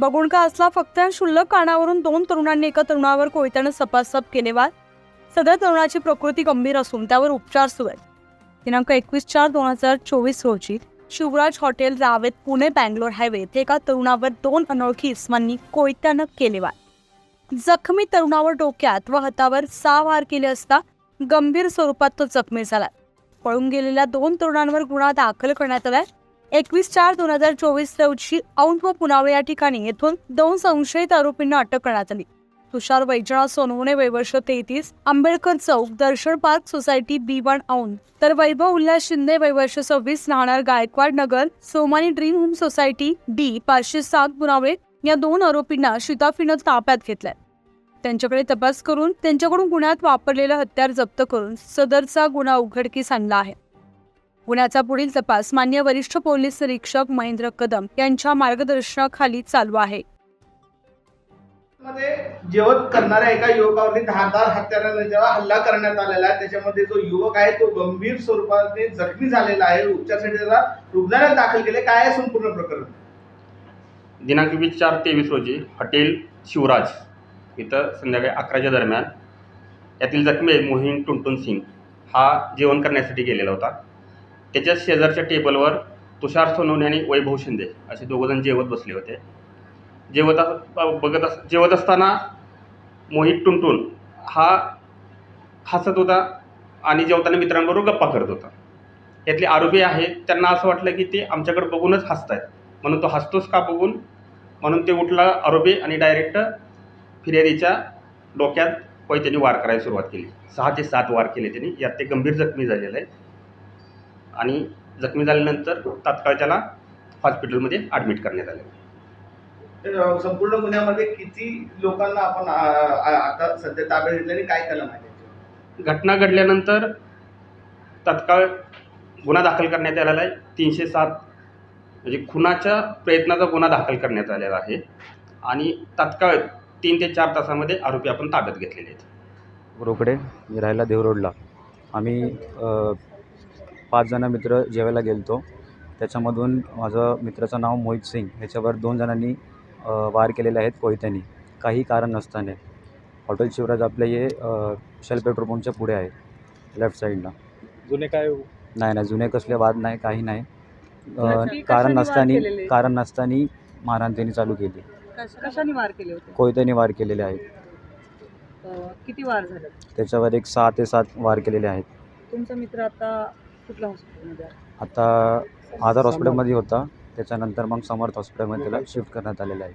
बगुणका असला फक्त क्षुल्लक कारणावरून दोन तरुणांनी एका तरुणावर कोयत्यानं सपासप केले वाद. सदर तरुणाची प्रकृती गंभीर असून त्यावर उपचार सुरू आहेत. दिनांक एकवीस चार दोन हजार चोवीस रोजी शिवराज हॉटेल रावेत पुणे बँगलोर हायवे येथे एका तरुणावर दोन अनोळखी इस्मांनी कोयत्यानं केले वाद. जखमी तरुणावर डोक्यात व हातावर सहा वार केले असता गंभीर स्वरूपात तो जखमी झाला. पळून गेलेल्या दोन तरुणांवर गुन्हा दाखल करण्यात आलाय. एकवीस चार दोन हजार चोवीस रोजी औंध व पुनावळे या ठिकाणी येथून दोन संशयित आरोपींना अटक करण्यात आली. तुषार वैजनाथ सोनवणे वैवर्ष तेहतीस Ambedkar Chowk Darshan park society B one Aundh. तर वैभव उल्हास शिंदे वैवर्ष सव्वीस राहणार Gaikwad Nagar Somani dream home society D पाचशे सात पुनावळे या दोन आरोपींना शिताफीनं ताब्यात घेतलाय. त्यांच्याकडे तपास करून त्यांच्याकडून गुन्ह्यात वापरलेलं हत्यार जप्त करून सदरचा गुन्हा उघडकीस आणला आहे. गुन्ह्याचा पुढील तपास मान्य वरिष्ठ पोलीस निरीक्षक महेंद्र कदम यांच्या मार्गदर्शनाखाली चालू आहे. मध्ये जेवण करणाऱ्या एका युवकावरती धारदार हत्याराने जेव्हा हल्ला करण्यात आलेला आहे त्याच्यामध्ये जो युवक आहे तो गंभीर स्वरूपाने जखमी झालेला आहे. उपचारासाठी त्याला रुग्णालयात दाखल केले. काय आहे संपूर्ण प्रकरण? दिनांक वीस चार तेवीस रोजी हॉटेल शिवराज इथं संध्याकाळी अकराच्या दरम्यान यातील जखमी मोहीन टुनटुन सिंग. हा जेवण करण्यासाठी गेलेला होता. त्याच्या शेजारच्या टेबलवर तुषार सोनवणे आणि वैभव शिंदे असे दोघंजण जेवत बसले होते. जेवत बघत अस जेवत असताना मोहित टुनटुन हा हसत होता आणि जेवताना मित्रांबरोबर गप्पा करत होता. यातले आरोपी आहेत त्यांना असं वाटलं की ते आमच्याकडे बघूनच हसत आहेत म्हणून तो हसतोच का बघून? म्हणून ते उठला आरोपी आणि डायरेक्ट फिर्यादीच्या डोक्यात त्यांनी वार करायला सुरुवात केली. सहा ते सात वार केले त्यांनी. यात ते गंभीर जखमी झालेलं आहे आणि जखमी झाल्यानंतर तात्काळ त्याला हॉस्पिटलमध्ये ॲडमिट करण्यात आले. तर, संपूर्ण गुन्ह्यामध्ये किती लोकांना आपण आ- आ- आता सध्या ताब्यात घेतले आणि काय कलम आहे त्याच्यावर? घटना घडल्यानंतर तात्काळ गुन्हा दाखल करण्यात आलेला आहे. तीनशे सात म्हणजे खुनाच्या प्रयत्नाचा गुन्हा दाखल करण्यात आलेला आहे. आणि तात्काळ तीन ते चार तासामध्ये आरोपी आपण ताब्यात घेतलेले आहेत. रोकडे मी राहायला देवरोडला. आम्ही अ, पाच जण मित्र जेवायला गेलतो. त्याच्यामधून माझं मित्राचं नाव मोहित सिंग. ह्याच्यावर दोन जणांनी वार केलेले आहेत कोयत्यानी. काही कारण नसताना. हॉटेल शिवराज आपलं हे शेल पेट्रोल पंपच्या पुढे आहे लेफ्ट साईडला जुने काय नाही नाही जुने कसले वाद नाही काही नाही. अ, कारण नसताना? कारण नसताना मारहाण त्यांनी चालू केली. कशाने वार केले होते? कोयत्यानी वार केलेले आहेत. किती वार झाले? त्याच्यावर एक सहा ते सात वार केलेले आहेत. तुमचा मित्र आता कुठल्या हॉस्पिटलमध्ये आता आधार हॉस्पिटलमध्ये होता. त्याच्यानंतर मग समर्थ हॉस्पिटलमध्ये त्याला शिफ्ट करण्यात आलेलं आहे.